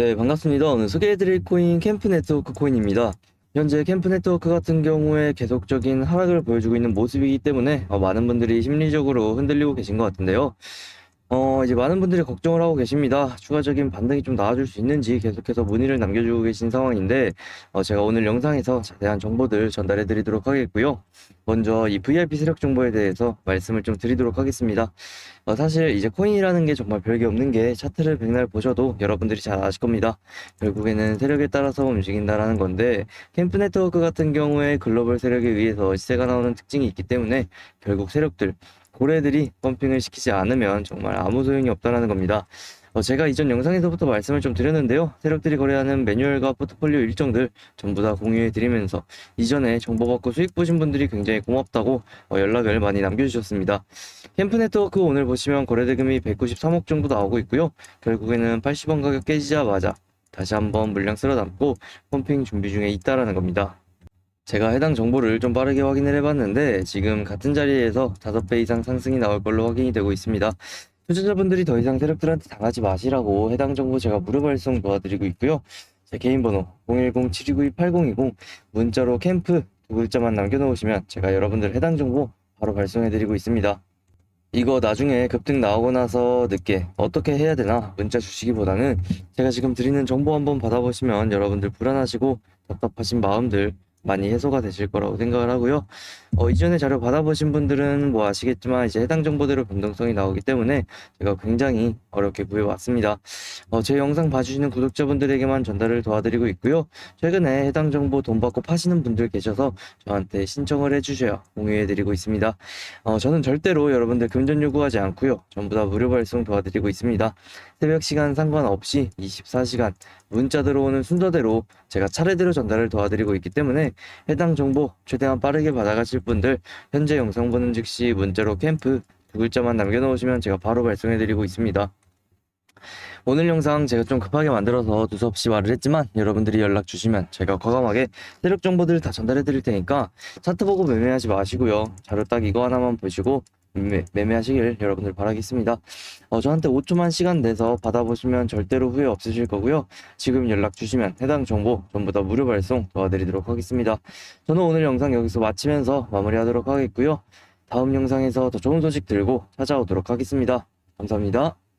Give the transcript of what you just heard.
네, 반갑습니다. 오늘 소개해드릴 코인 캠프 네트워크 코인입니다. 현재 캠프 네트워크 같은 경우에 계속적인 하락을 보여주고 있는 모습이기 때문에 어, 많은 분들이 심리적으로 흔들리고 계신 것 같은데요. 어, 이제 많은 분들이 걱정을 하고 계십니다. 추가적인 반등이 좀 나와줄 수 있는지 계속해서 문의를 남겨주고 계신 상황인데, 어, 제가 오늘 영상에서 자세한 정보들 전달해 드리도록 하겠고요. 먼저 이 VIP 세력 정보에 대해서 말씀을 좀 드리도록 하겠습니다. 어, 사실 이제 코인이라는 게 정말 별게 없는 게 차트를 백날 보셔도 여러분들이 잘 아실 겁니다. 결국에는 세력에 따라서 움직인다라는 건데, 캠프 네트워크 같은 경우에 글로벌 세력에 의해서 시세가 나오는 특징이 있기 때문에 결국 세력들, 고래들이 펌핑을 시키지 않으면 정말 아무 소용이 없다는 겁니다. 어, 제가 이전 영상에서부터 말씀을 좀 드렸는데요. 세력들이 거래하는 매뉴얼과 포트폴리오 일정들 전부 다 공유해 드리면서 이전에 정보 받고 수익 보신 분들이 굉장히 고맙다고 어, 연락을 많이 남겨주셨습니다. 캠프 네트워크 오늘 보시면 거래 대금이 193억 정도 나오고 있고요. 결국에는 80원 가격 깨지자마자 다시 한번 물량 쓸어 담고 펌핑 준비 중에 있다라는 겁니다. 제가 해당 정보를 좀 빠르게 확인을 해봤는데 지금 같은 자리에서 5배 이상 상승이 나올 걸로 확인이 되고 있습니다. 투자자분들이 더 이상 세력들한테 당하지 마시라고 해당 정보 제가 무료 발송 도와드리고 있고요. 제 개인 번호 010-7292-8020 문자로 캠프 두 글자만 남겨놓으시면 제가 여러분들 해당 정보 바로 발송해드리고 있습니다. 이거 나중에 급등 나오고 나서 늦게 어떻게 해야 되나 문자 주시기보다는 제가 지금 드리는 정보 한번 받아보시면 여러분들 불안하시고 답답하신 마음들 많이 해소가 되실 거라고 생각을 하고요. 어, 이전에 자료 받아보신 분들은 뭐 아시겠지만 이제 해당 정보대로 변동성이 나오기 때문에 제가 굉장히 어렵게 구해왔습니다. 어, 제 영상 봐주시는 구독자분들에게만 전달을 도와드리고 있고요. 최근에 해당 정보 돈 받고 파시는 분들 계셔서 저한테 신청을 해주셔야 공유해드리고 있습니다. 어, 저는 절대로 여러분들 금전 요구하지 않고요. 전부 다 무료 발송 도와드리고 있습니다. 새벽 시간 상관없이 24시간 문자 들어오는 순서대로 제가 차례대로 전달을 도와드리고 있기 때문에 해당 정보 최대한 빠르게 받아가실 분들 현재 영상 보는 즉시 문자로 캠프 두 글자만 남겨놓으시면 제가 바로 발송해드리고 있습니다. 오늘 영상 제가 좀 급하게 만들어서 두서없이 말을 했지만 여러분들이 연락 주시면 제가 과감하게 세력 정보들을 다 전달해 드릴 테니까 차트 보고 매매하지 마시고요. 자료 딱 이거 하나만 보시고 매매 하시길 여러분들 바라겠습니다. 어, 저한테 5초만 시간 내서 받아보시면 절대로 후회 없으실 거고요. 지금 연락 주시면 해당 정보 전부 다 무료 발송 도와드리도록 하겠습니다. 저는 오늘 영상 여기서 마치면서 마무리하도록 하겠고요. 다음 영상에서 더 좋은 소식 들고 찾아오도록 하겠습니다. 감사합니다.